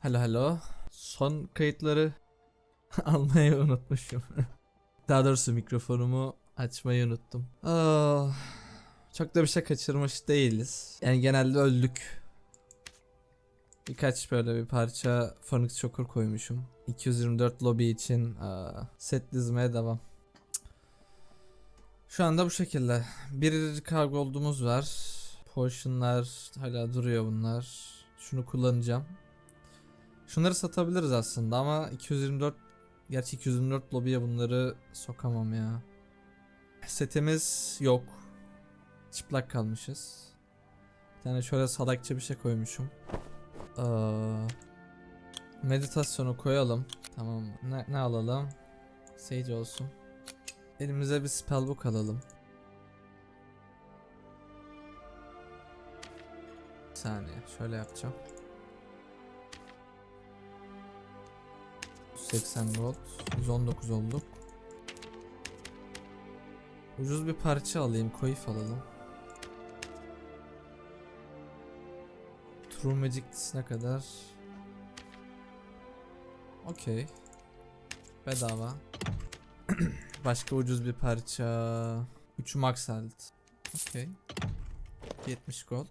Hello hello. Son kayıtları almayı unutmuşum. Daha doğrusu mikrofonumu açmayı unuttum. Ah, çok da bir şey kaçırmış değiliz. Yani genelde öldük. Birkaç böyle bir parça Phoenix Choker koymuşum. 224 lobby için aa, set dizmeye devam. Şu anda bu şekilde. Bir kargo olduğumuz var. Potionlar hala duruyor bunlar. Şunu kullanacağım. Şunları satabiliriz aslında ama 224 gerçi 224 lobiye bunları sokamam ya. Setimiz yok. Çıplak kalmışız. Bir tane şöyle salakça bir şey koymuşum. Aa, meditasyonu koyalım. Tamam. Ne, ne alalım? Sage olsun. Elimize bir spellbook alalım. Bir saniye. Şöyle yapacağım. 180 gold. 119 olduk. Ucuz bir parça alayım. Koyif alalım. True Magic'lisine kadar. Okey. Bedava. Başka ucuz bir parça. 3 max health. Okey. 70 gold.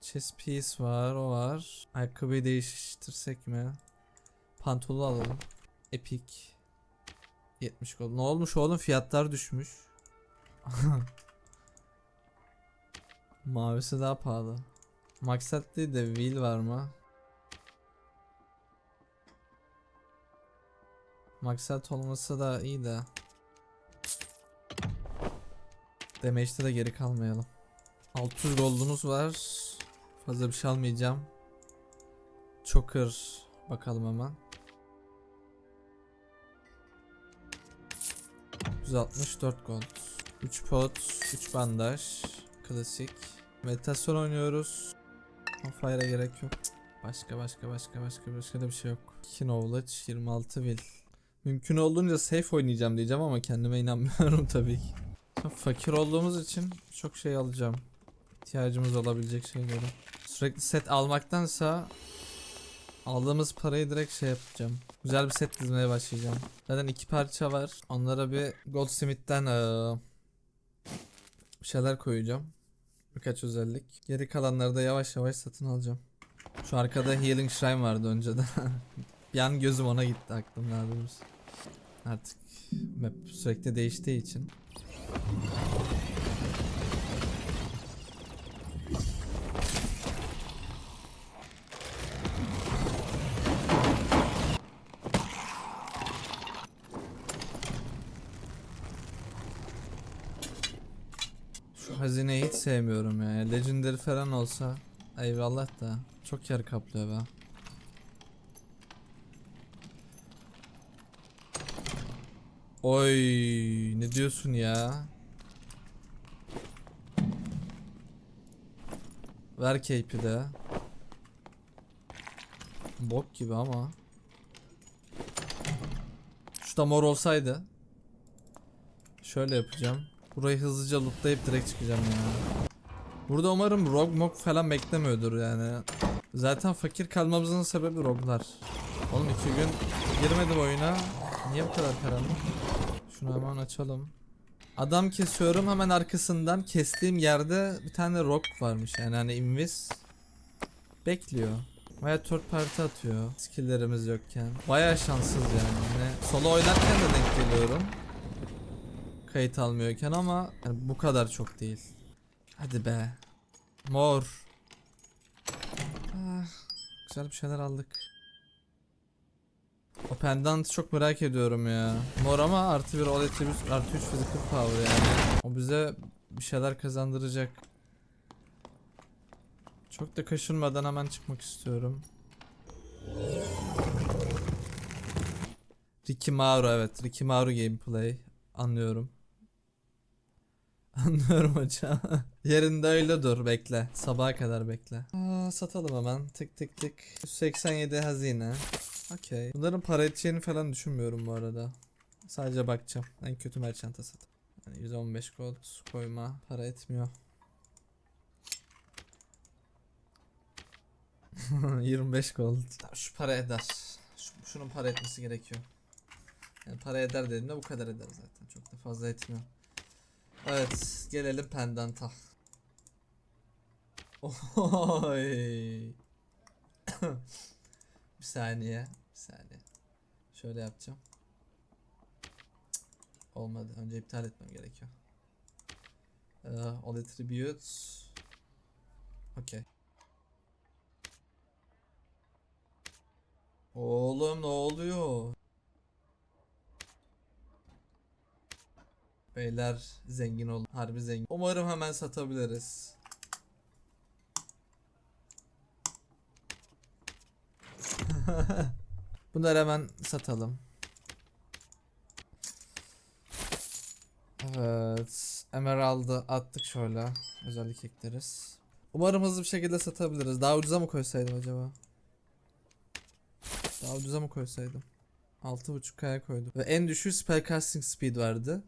Chest piece var, o var. Ayakkabıyı değiştirsek mi? Pantolon alalım. Epic. 70 gold. Ne olmuş oğlum? Fiyatlar düşmüş. Mavisi daha pahalı. Maksat değil de wheel var mı? Maksat olması da iyi de. Damage'de de geri kalmayalım. 600 gold'umuz var. Fazla bir şey almayacağım. Choker bakalım hemen. 164 gold. 3 pot, 3 bandaj. Klasik. Meditasyon oynuyoruz. Fire'a gerek yok. Başka başka başka başka başka da bir şey yok. 2 knowledge, 26 will. Mümkün olduğunca safe oynayacağım diyeceğim ama kendime inanmıyorum tabii ki. Fakir olduğumuz için çok şey alacağım. İhtiyacımız olabilecek şeyleri. Sürekli set almaktansa aldığımız parayı direkt şey yapacağım. Güzel bir set dizmeye başlayacağım. Zaten iki parça var. Onlara bir Goldsmith'ten eee, bir şeyler koyacağım. Birkaç özellik. Geri kalanları da yavaş yavaş satın alacağım. Şu arkada Healing Shrine vardı önceden. bir an gözüm ona gitti aklım daha doğrusu. Artık map sürekli değiştiği için. Hazineyi hiç sevmiyorum ya. Legendary falan olsa eyvallah da çok yer kaplıyor be. Oy ne diyorsun ya? Ver cape'i de. Bok gibi ama. Şu da mor olsaydı. Şöyle yapacağım. Burayı hızlıca lootlayıp direkt çıkacağım ya. Burada umarım rogue mok falan beklemiyordur yani. Zaten fakir kalmamızın sebebi rogue'lar. Oğlum iki gün girmedim oyuna. Niye bu kadar karanlık? Şunu hemen açalım. Adam kesiyorum hemen arkasından kestiğim yerde bir tane rock varmış yani hani invis. Bekliyor. Baya third party atıyor skilllerimiz yokken. Baya şanssız yani. Hani solo oynarken de denk geliyorum. Kayıt almıyorken ama yani bu kadar çok değil. Hadi be. Mor. Ah, güzel bir şeyler aldık. O pendant çok merak ediyorum ya. Mor ama artı bir all attribute artı 3 physical power yani. O bize bir şeyler kazandıracak. Çok da kaşınmadan hemen çıkmak istiyorum. Rikimaru evet. Rikimaru gameplay. Anlıyorum. Anlıyorum hocam. Yerinde öyle dur bekle. Sabaha kadar bekle. Aa, satalım hemen. Tık tık tık. 187 hazine. Okey. Bunların para edeceğini falan düşünmüyorum bu arada. Sadece bakacağım. En kötü merchant'a sat. Yani 115 gold koyma para etmiyor. 25 gold. Şu para eder. Şu, şunun para etmesi gerekiyor. Yani para eder dediğimde bu kadar eder zaten. Çok da fazla etmiyor. Evet, gelelim pendanta. Oy. bir saniye, bir saniye. Şöyle yapacağım. Olmadı. Önce iptal etmem gerekiyor. Ee, all attributes. Okay. Oğlum ne oluyor? Beyler zengin olun. Harbi zengin. Umarım hemen satabiliriz. Bunları hemen satalım. Evet. Emerald'ı attık şöyle. Özellik ekleriz. Umarım hızlı bir şekilde satabiliriz. Daha ucuza mı koysaydım acaba? Daha ucuza mı koysaydım? 6.5K'ya koydum. Ve en düşük spellcasting speed vardı.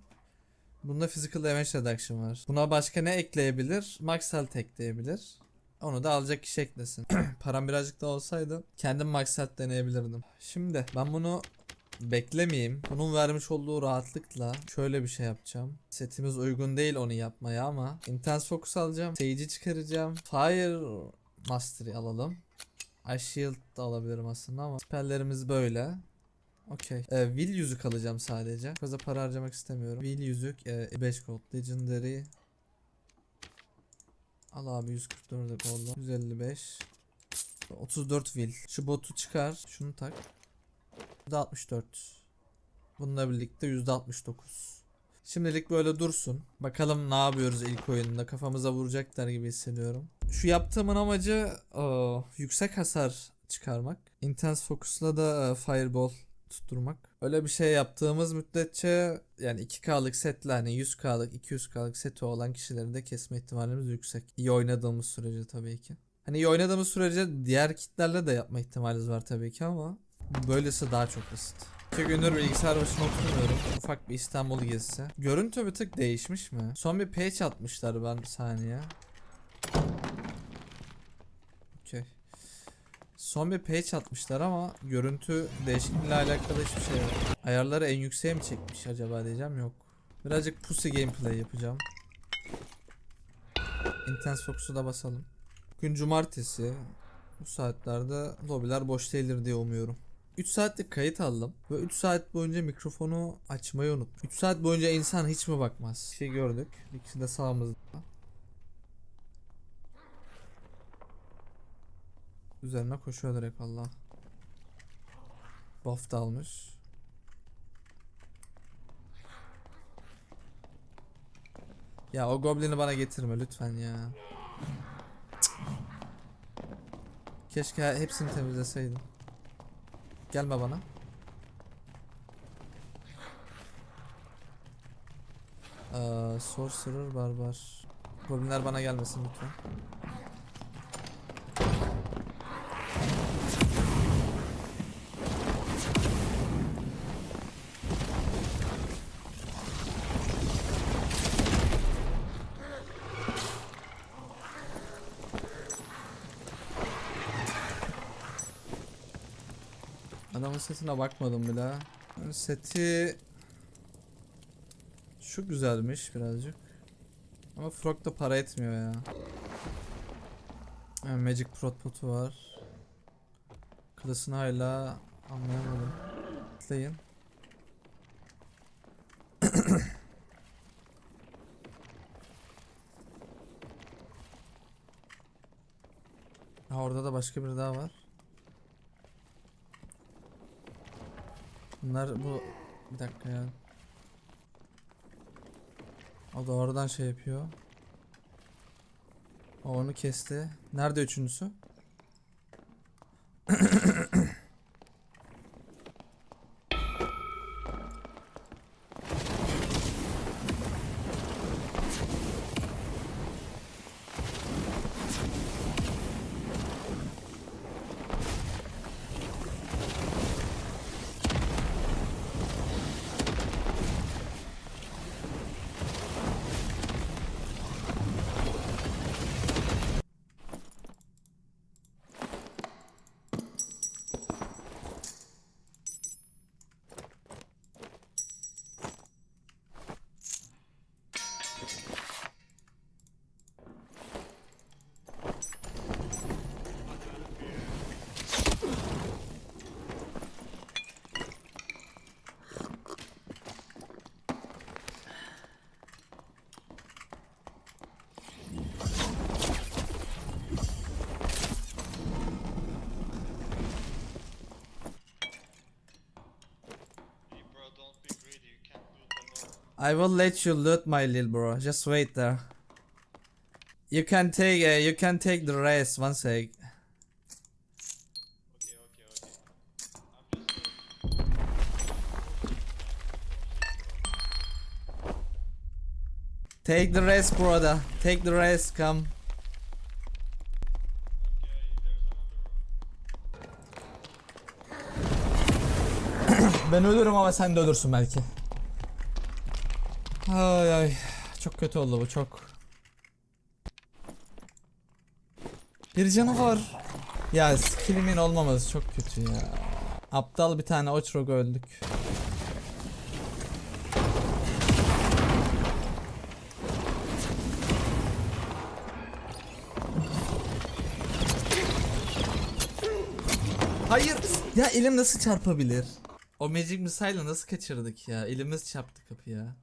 Bunda physical damage reduction var. Buna başka ne ekleyebilir? Max health ekleyebilir. Onu da alacak kişi eklesin. Param birazcık daha olsaydı kendim max health deneyebilirdim. Şimdi ben bunu beklemeyeyim. Bunun vermiş olduğu rahatlıkla şöyle bir şey yapacağım. Setimiz uygun değil onu yapmaya ama Intense Focus alacağım. Sage'i çıkaracağım. Fire Mastery alalım. Ice Shield da alabilirim aslında ama spelllerimiz böyle. Okey. Ee, will yüzük alacağım sadece. Fazla para harcamak istemiyorum. Will yüzük e, 5 gold. Legendary. Al abi 144 gold. 155. 34 will. Şu botu çıkar. Şunu tak. %64. Bununla birlikte %69. Şimdilik böyle dursun. Bakalım ne yapıyoruz ilk oyunda. Kafamıza vuracaklar gibi hissediyorum. Şu yaptığımın amacı aa, yüksek hasar çıkarmak. Intense Focus'la da e, Fireball tutturmak. Öyle bir şey yaptığımız müddetçe yani 2K'lık setle hani 100K'lık 200K'lık seti olan kişileri de kesme ihtimalimiz yüksek. İyi oynadığımız sürece tabii ki. Hani iyi oynadığımız sürece diğer kitlerle de yapma ihtimalimiz var tabii ki ama böylesi daha çok basit. İki gündür bilgisayar başına oturmuyorum. Ufak bir İstanbul gezisi. Görüntü bir tık değişmiş mi? Son bir page atmışlar ben bir saniye. Okey. Son bir page atmışlar ama görüntü değişikliğiyle alakalı hiçbir şey yok. Ayarları en yükseğe mi çekmiş acaba diyeceğim yok. Birazcık pussy gameplay yapacağım. Intense Focus'u da basalım. Bugün cumartesi. Bu saatlerde lobiler boş değildir diye umuyorum. 3 saatlik kayıt aldım ve 3 saat boyunca mikrofonu açmayı unuttum. 3 saat boyunca insan hiç mi bakmaz? Bir şey gördük. İkisi de sağımızda. Üzerine koşuyor direkt Allah. Buff da almış. Ya o goblini bana getirme lütfen ya. Keşke hepsini temizleseydim. Gelme bana. Ee, sorcerer barbar. Goblinler bana gelmesin lütfen. Setine bakmadım bile. Seti şu güzelmiş birazcık. Ama Frog da para etmiyor ya. Yani Magic Prot potu var. Klasını hala anlayamadım. Atlayın. Orada da başka biri daha var. Bunlar bu bir dakika ya. O da oradan şey yapıyor. O onu kesti. Nerede üçüncüsü? I will let you loot my little bro. Just wait there. You can take uh, you can take the rest one sec. Take the rest brother. Take the rest come. ben ölürüm ama sen de ölürsün belki. Ay ay. Çok kötü oldu bu çok. Bir canı var. Ya skillimin olmaması çok kötü ya. Aptal bir tane Oçrog öldük. Hayır. Ya elim nasıl çarpabilir? O Magic Missile'ı nasıl kaçırdık ya? Elimiz çarptı kapıya.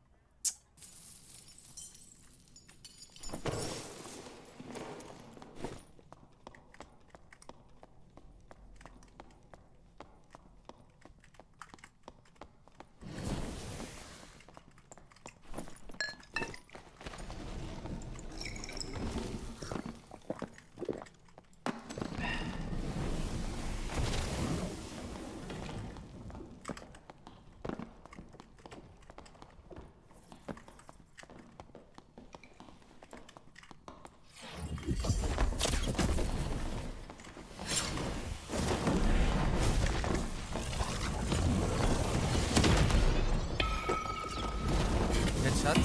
Headshot.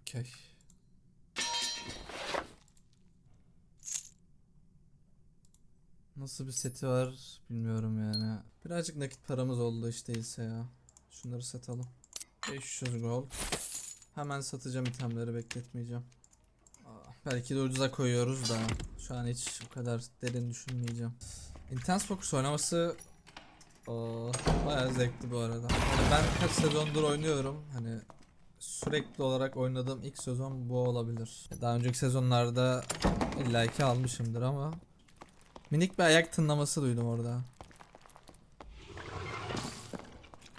Okey. Nasıl bir seti var bilmiyorum yani. Birazcık nakit paramız oldu işte değilse ya. Şunları satalım. 500 gold. Hemen satacağım itemleri bekletmeyeceğim. Aa, Belki de ucuza koyuyoruz da şu an hiç o kadar derin düşünmeyeceğim. Intense Focus oynaması Oo, bayağı zevkli bu arada. Yani ben kaç sezondur oynuyorum. Hani sürekli olarak oynadığım ilk sezon bu olabilir. Daha önceki sezonlarda illaki almışımdır ama minik bir ayak tınlaması duydum orada.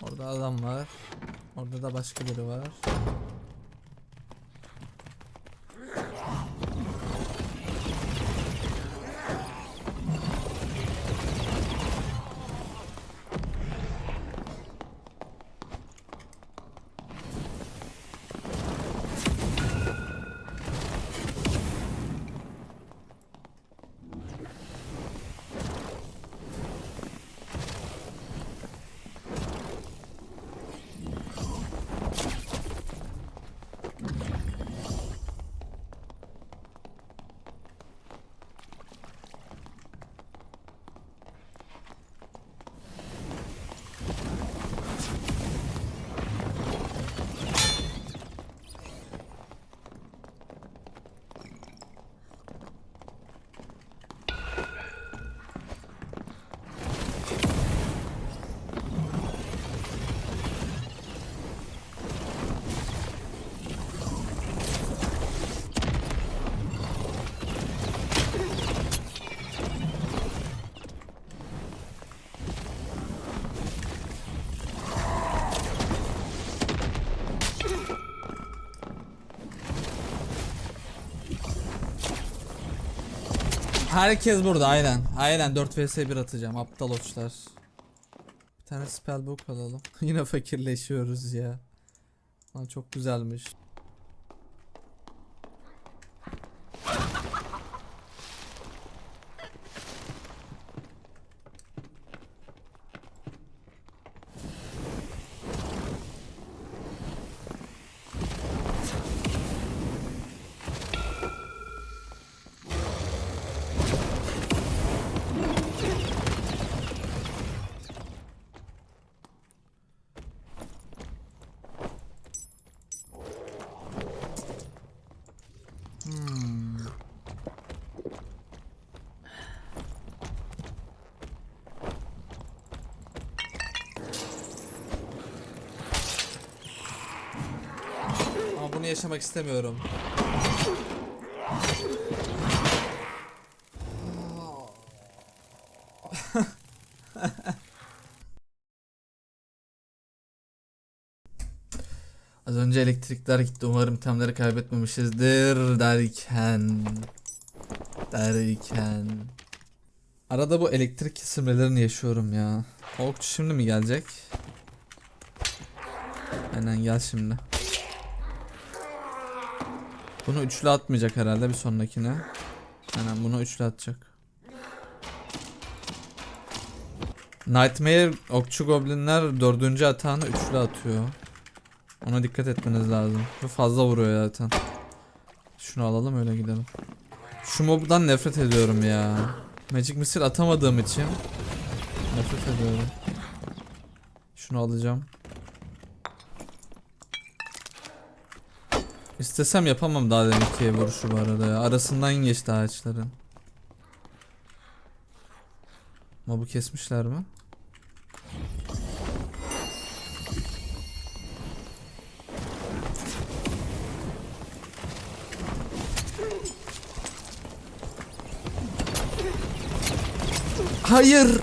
Orada adam var. Orada da başka biri var. Herkes burada aynen. Aynen 4 vs 1 atacağım aptal oçlar. Bir tane spellbook alalım. Yine fakirleşiyoruz ya. Lan çok güzelmiş. yaşamak istemiyorum. Az önce elektrikler gitti. Umarım temleri kaybetmemişizdir derken. Derken. Arada bu elektrik kesilmelerini yaşıyorum ya. Okçu şimdi mi gelecek? Aynen gel şimdi. Bunu üçlü atmayacak herhalde bir sonrakine. Aynen bunu üçlü atacak. Nightmare okçu goblinler dördüncü atağını üçlü atıyor. Ona dikkat etmeniz lazım. Ve fazla vuruyor zaten. Şunu alalım öyle gidelim. Şu mobdan nefret ediyorum ya. Magic Missile atamadığım için nefret ediyorum. Şunu alacağım. İstesem yapamam daha deminki vuruşu bu arada ya. Arasından geçti ağaçların. Mobu kesmişler mi? Hayır.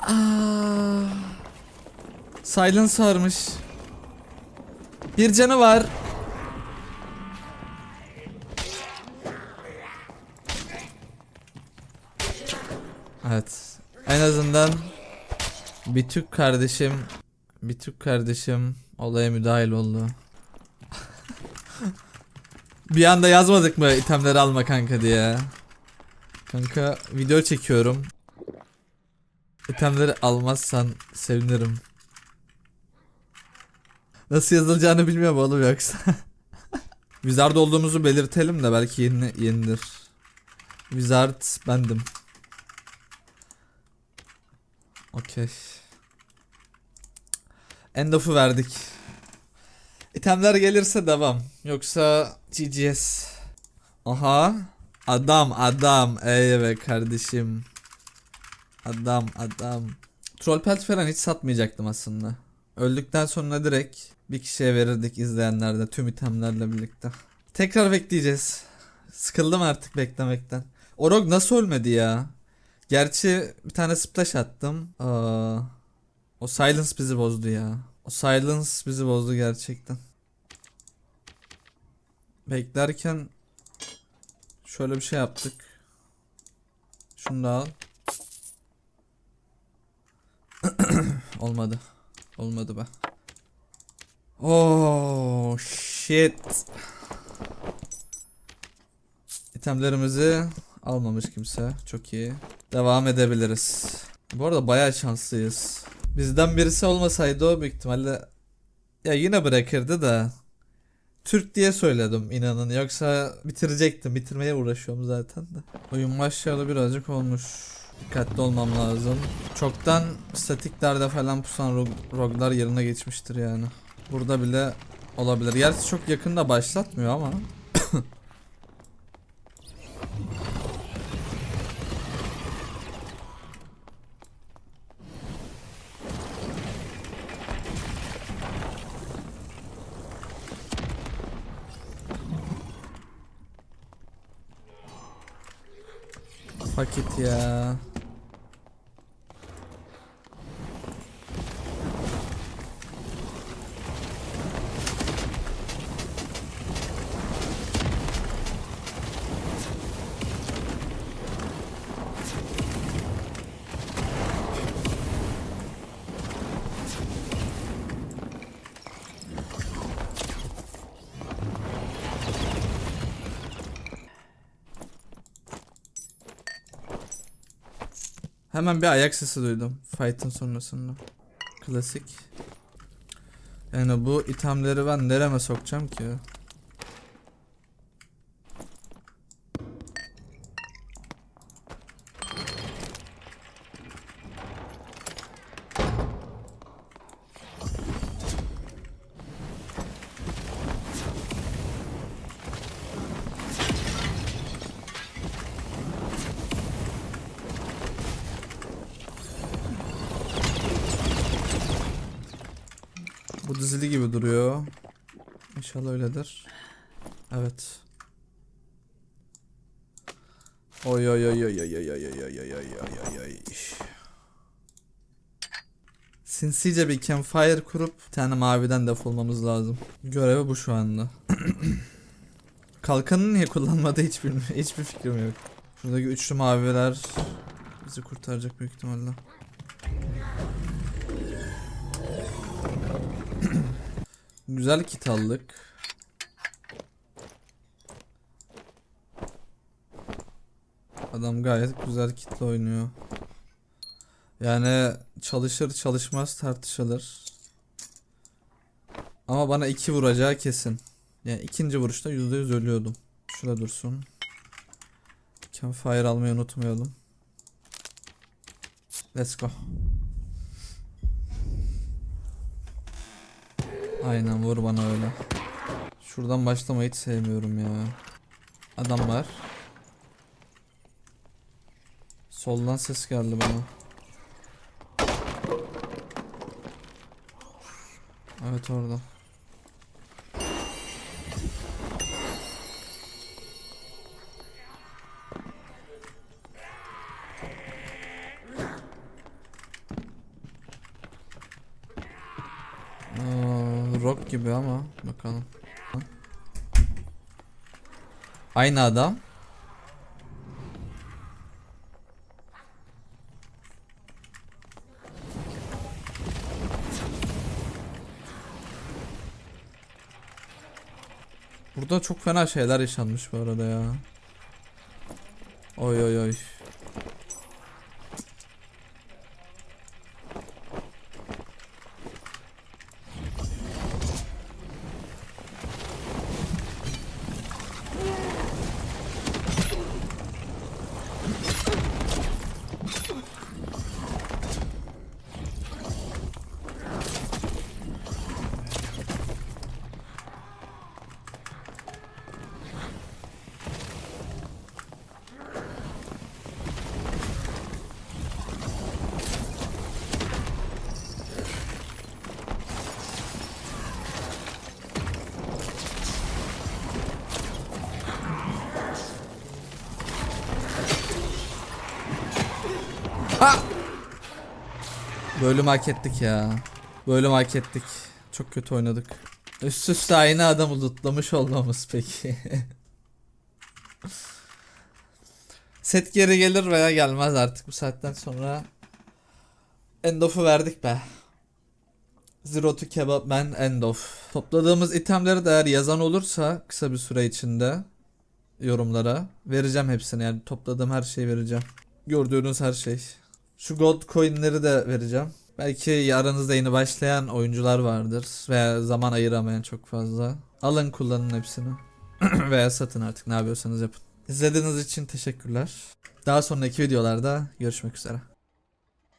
Aa. Silence varmış. Bir canı var. Evet. En azından bir Türk kardeşim bir Türk kardeşim olaya müdahil oldu. bir anda yazmadık mı itemleri alma kanka diye. Kanka video çekiyorum. İtemleri almazsan sevinirim. Nasıl yazılacağını bilmiyorum oğlum yoksa. Wizard olduğumuzu belirtelim de belki yeni yenidir. Wizard bendim. Okey. End of'u verdik. İtemler gelirse devam. Yoksa GGS. Aha. Adam adam. Ey be kardeşim. Adam adam. Troll pelt falan hiç satmayacaktım aslında. Öldükten sonra direkt bir kişiye verirdik izleyenlerde tüm itemlerle birlikte. Tekrar bekleyeceğiz. Sıkıldım artık beklemekten. Orog nasıl ölmedi ya? Gerçi bir tane splash attım. Aa, o silence bizi bozdu ya. O silence bizi bozdu gerçekten. Beklerken şöyle bir şey yaptık. Şunu da al. Olmadı. Olmadı be. Oh shit. İtemlerimizi almamış kimse. Çok iyi. Devam edebiliriz. Bu arada bayağı şanslıyız. Bizden birisi olmasaydı o büyük ihtimalle ya yine bırakırdı da Türk diye söyledim inanın yoksa bitirecektim bitirmeye uğraşıyorum zaten de. Oyun başlayalı birazcık olmuş. Dikkatli olmam lazım. Çoktan statiklerde falan pusan rog- roglar yerine geçmiştir yani. Burada bile olabilir. Gerçi çok yakında başlatmıyor ama. Paket ya. Hemen bir ayak sesi duydum. Fight'ın sonrasında. Klasik. Yani bu itemleri ben nereme sokacağım ki? Dizili gibi duruyor. İnşallah öyledir. Evet. Oy oy oy oy oy oy oy oy oy oy oy oy. Sinsice bir campfire kurup bir tane maviden defolmamız lazım. Görevi bu şu anda. Kalkanı niye kullanmadı hiç bilmiyorum. Hiçbir fikrim yok. Şuradaki üçlü maviler bizi kurtaracak büyük ihtimalle. Güzel kit aldık. Adam gayet güzel kitle oynuyor. Yani çalışır çalışmaz tartışılır. Ama bana iki vuracağı kesin. Yani ikinci vuruşta yüzde yüz ölüyordum. Şurada dursun. Campfire almayı unutmayalım. Let's go. Aynen vur bana öyle. Şuradan başlamayı hiç sevmiyorum ya. Adam var. Soldan ses geldi bana. Evet orada. Gibi ama bakalım. Aynı adam. Burada çok fena şeyler yaşanmış bu arada ya. Oy oy oy. Bölüm hak ettik ya. Bölüm hak ettik. Çok kötü oynadık. Üst üste aynı adamı lootlamış olmamız peki. Set geri gelir veya gelmez artık bu saatten sonra. End off'u verdik be. Zero to kebap man end off. Topladığımız itemleri de eğer yazan olursa kısa bir süre içinde yorumlara vereceğim hepsini yani topladığım her şeyi vereceğim. Gördüğünüz her şey. Şu gold coinleri de vereceğim. Belki aranızda yeni başlayan oyuncular vardır veya zaman ayıramayan çok fazla. Alın kullanın hepsini. veya satın artık ne yapıyorsanız yapın. İzlediğiniz için teşekkürler. Daha sonraki videolarda görüşmek üzere.